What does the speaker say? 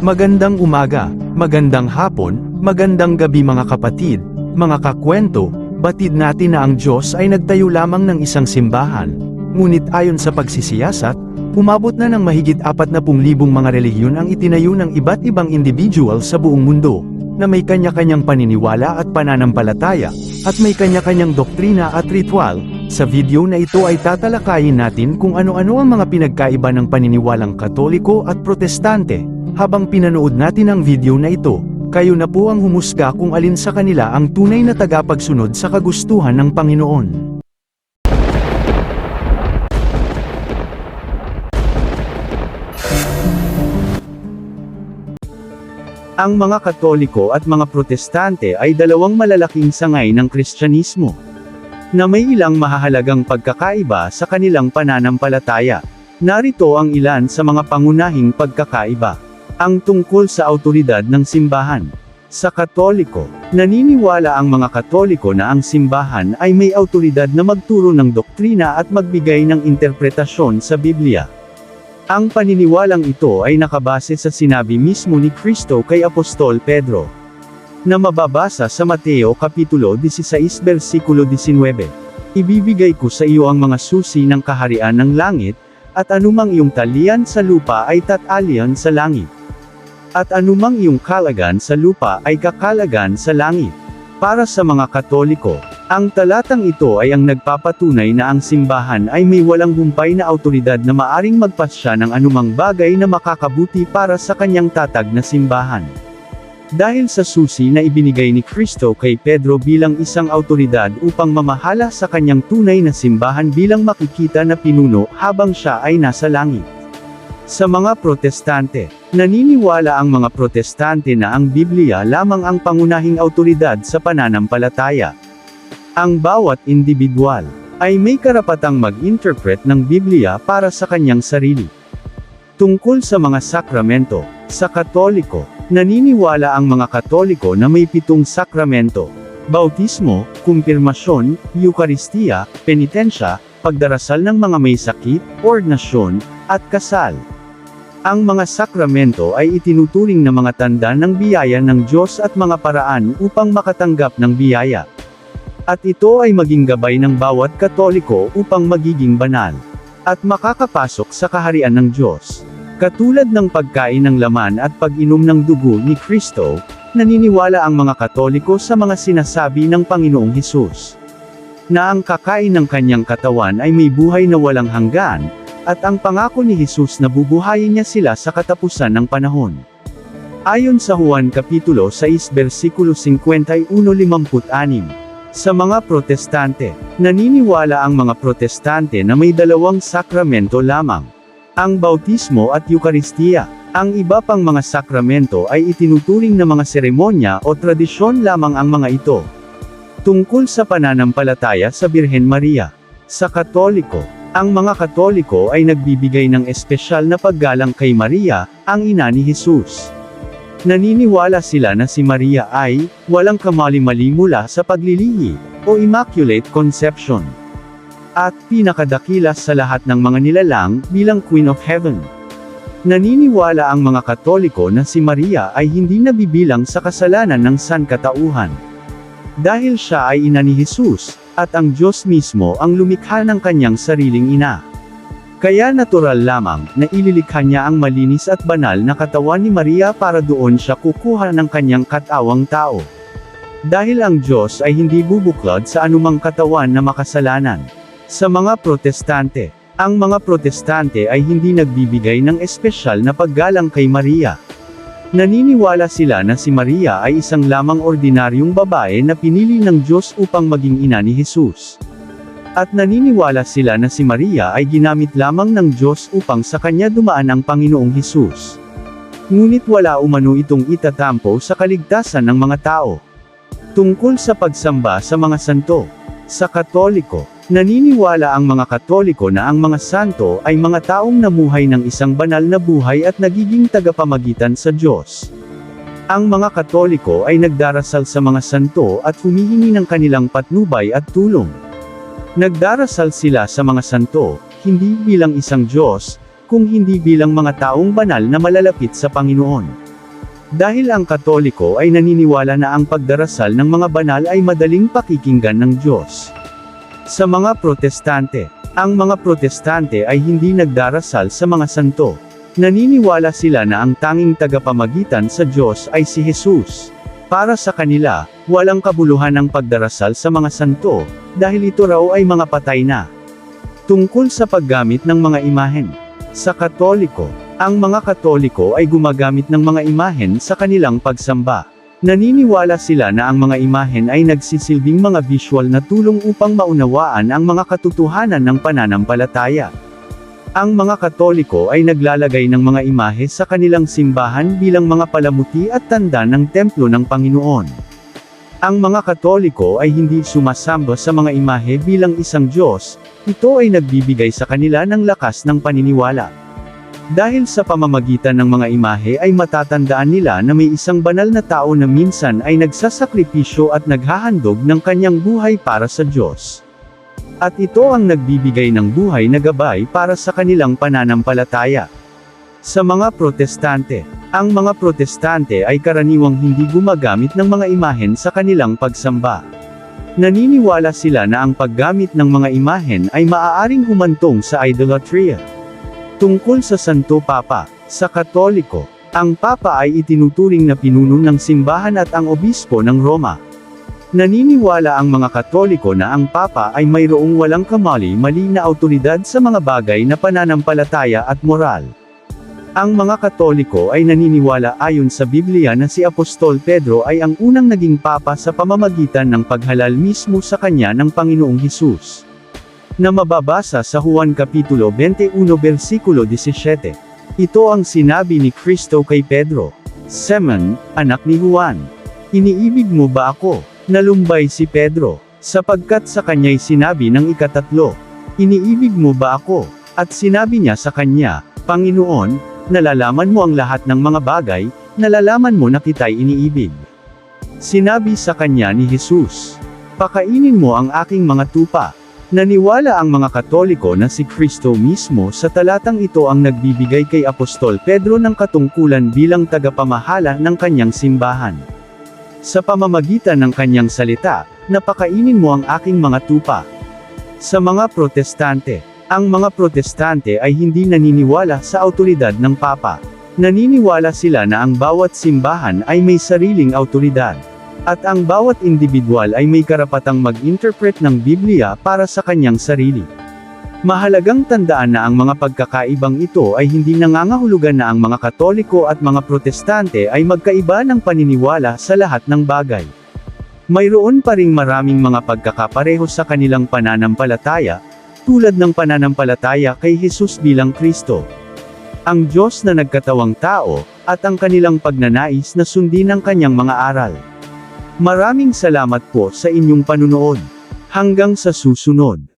Magandang umaga, magandang hapon, magandang gabi mga kapatid, mga kakwento, batid natin na ang Diyos ay nagtayo lamang ng isang simbahan. Ngunit ayon sa pagsisiyasat, umabot na ng mahigit 40,000 mga relihiyon ang itinayo ng iba't ibang individual sa buong mundo, na may kanya-kanyang paniniwala at pananampalataya, at may kanya-kanyang doktrina at ritual. Sa video na ito ay tatalakayin natin kung ano-ano ang mga pinagkaiba ng paniniwalang katoliko at protestante. Habang pinanood natin ang video na ito, kayo na po ang humusga kung alin sa kanila ang tunay na tagapagsunod sa kagustuhan ng Panginoon. Ang mga Katoliko at mga Protestante ay dalawang malalaking sangay ng Kristyanismo, na may ilang mahahalagang pagkakaiba sa kanilang pananampalataya. Narito ang ilan sa mga pangunahing pagkakaiba. Ang tungkol sa autoridad ng simbahan. Sa Katoliko, naniniwala ang mga Katoliko na ang simbahan ay may autoridad na magturo ng doktrina at magbigay ng interpretasyon sa Biblia. Ang paniniwalang ito ay nakabase sa sinabi mismo ni Kristo kay Apostol Pedro, na mababasa sa Mateo Kapitulo 16 versikulo 19. Ibibigay ko sa iyo ang mga susi ng kaharian ng langit, at anumang iyong talian sa lupa ay tatalian sa langit. At anumang iyong kalagan sa lupa ay kakalagan sa langit. Para sa mga Katoliko, ang talatang ito ay ang nagpapatunay na ang simbahan ay may walang humpay na autoridad na maaring magpasya ng anumang bagay na makakabuti para sa kanyang tatag na simbahan. Dahil sa susi na ibinigay ni Kristo kay Pedro bilang isang autoridad upang mamahala sa kanyang tunay na simbahan bilang makikita na pinuno habang siya ay nasa langit. Sa mga protestante, naniniwala ang mga protestante na ang Biblia lamang ang pangunahing autoridad sa pananampalataya. Ang bawat individual ay may karapatang mag-interpret ng Biblia para sa kanyang sarili. Tungkol sa mga sakramento, sa Katoliko, naniniwala ang mga Katoliko na may pitong sakramento. Bautismo, kumpirmasyon, Eukaristiya, penitensya, pagdarasal ng mga may sakit, ordinasyon, at kasal. Ang mga sakramento ay itinuturing na mga tanda ng biyaya ng Diyos at mga paraan upang makatanggap ng biyaya. At ito ay maging gabay ng bawat Katoliko upang magiging banal. At makakapasok sa kaharian ng Diyos. Katulad ng pagkain ng laman at pag-inom ng dugo ni Kristo, naniniwala ang mga Katoliko sa mga sinasabi ng Panginoong Hesus. Na ang kakain ng kanyang katawan ay may buhay na walang hanggan, at ang pangako ni Jesus na bubuhayin niya sila sa katapusan ng panahon. Ayon sa Juan Kapitulo 6 versikulo 51-56, sa mga protestante, naniniwala ang mga protestante na may dalawang sakramento lamang. Ang bautismo at Eukaristiya. Ang iba pang mga sakramento ay itinuturing na mga seremonya o tradisyon lamang ang mga ito. Tungkol sa pananampalataya sa Birhen Maria. Sa Katoliko, ang mga Katoliko ay nagbibigay ng espesyal na paggalang kay Maria, ang ina ni Jesus. Naniniwala sila na si Maria ay, walang kamali-mali mula sa paglilihi, o Immaculate Conception. At, pinakadakilas sa lahat ng mga nilalang, bilang Queen of Heaven. Naniniwala ang mga Katoliko na si Maria ay hindi nabibilang sa kasalanan ng sankatauhan. Dahil siya ay ina ni Jesus, at ang Diyos mismo ang lumikha ng kanyang sariling ina. Kaya natural lamang, na ililikha niya ang malinis at banal na katawan ni Maria para doon siya kukuha ng kanyang katawang tao. Dahil ang Diyos ay hindi bubuklod sa anumang katawan na makasalanan. Sa mga protestante, ang mga protestante ay hindi nagbibigay ng espesyal na paggalang kay Maria. Naniniwala sila na si Maria ay isang lamang ordinaryong babae na pinili ng Diyos upang maging ina ni Jesus. At naniniwala sila na si Maria ay ginamit lamang ng Diyos upang sa kanya dumaan ang Panginoong Hesus. Ngunit wala umano itong itatampo sa kaligtasan ng mga tao. Tungkol sa pagsamba sa mga santo. Sa Katoliko, naniniwala ang mga Katoliko na ang mga santo ay mga taong namuhay ng isang banal na buhay at nagiging tagapamagitan sa Diyos. Ang mga Katoliko ay nagdarasal sa mga santo at humihingi ng kanilang patnubay at tulong. Nagdarasal sila sa mga santo, hindi bilang isang Diyos, kung hindi bilang mga taong banal na malalapit sa Panginoon. Dahil ang Katoliko ay naniniwala na ang pagdarasal ng mga banal ay madaling pakikinggan ng Diyos. Sa mga Protestante, ang mga Protestante ay hindi nagdarasal sa mga santo. Naniniwala sila na ang tanging tagapamagitan sa Diyos ay si Jesus. Para sa kanila, walang kabuluhan ang pagdarasal sa mga santo, dahil ito raw ay mga patay na. Tungkol sa paggamit ng mga imahen. Sa Katoliko, ang mga Katoliko ay gumagamit ng mga imahen sa kanilang pagsamba. Naniniwala sila na ang mga imahen ay nagsisilbing mga visual na tulong upang maunawaan ang mga katotohanan ng pananampalataya. Ang mga Katoliko ay naglalagay ng mga imahe sa kanilang simbahan bilang mga palamuti at tanda ng templo ng Panginoon. Ang mga Katoliko ay hindi sumasamba sa mga imahe bilang isang Diyos, ito ay nagbibigay sa kanila ng lakas ng paniniwala. Dahil sa pamamagitan ng mga imahe ay matatandaan nila na may isang banal na tao na minsan ay nagsasakripisyo at naghahandog ng kanyang buhay para sa Diyos. At ito ang nagbibigay ng buhay na gabay para sa kanilang pananampalataya. Sa mga Protestante, ang mga Protestante ay karaniwang hindi gumagamit ng mga imahen sa kanilang pagsamba. Naniniwala sila na ang paggamit ng mga imahen ay maaaring humantong sa idolatria. Tungkol sa Santo Papa, sa Katoliko, ang Papa ay itinuturing na pinuno ng simbahan at ang obispo ng Roma. Naniniwala ang mga Katoliko na ang Papa ay mayroong walang kamali-mali na autoridad sa mga bagay na pananampalataya at moral. Ang mga Katoliko ay naniniwala ayon sa Biblia na si Apostol Pedro ay ang unang naging Papa sa pamamagitan ng paghalal mismo sa kanya ng Panginoong Hesus. Na mababasa sa Juan Kapitulo 21 versikulo 17. Ito ang sinabi ni Kristo kay Pedro. Simon, anak ni Juan. Iniibig mo ba ako? Nalumbay si Pedro, sapagkat sa kanya'y sinabi ng ikatatlo. Iniibig mo ba ako? At sinabi niya sa kanya, Panginoon, nalalaman mo ang lahat ng mga bagay, nalalaman mo na kita'y iniibig. Sinabi sa kanya ni Jesus, Pakainin mo ang aking mga tupa. Naniwala ang mga Katoliko na si Kristo mismo sa talatang ito ang nagbibigay kay Apostol Pedro ng katungkulan bilang tagapamahala ng kanyang simbahan. Sa pamamagitan ng kanyang salita, napakainin mo ang aking mga tupa. Sa mga Protestante, ang mga Protestante ay hindi naniniwala sa autoridad ng Papa. Naniniwala sila na ang bawat simbahan ay may sariling autoridad. At ang bawat individual ay may karapatang mag-interpret ng Biblia para sa kanyang sarili. Mahalagang tandaan na ang mga pagkakaibang ito ay hindi nangangahulugan na ang mga Katoliko at mga Protestante ay magkaiba ng paniniwala sa lahat ng bagay. Mayroon pa ring maraming mga pagkakapareho sa kanilang pananampalataya, tulad ng pananampalataya kay Jesus bilang Kristo. Ang Diyos na nagkatawang tao, at ang kanilang pagnanais na sundin ang kanyang mga aral. Maraming salamat po sa inyong panunood. Hanggang sa susunod.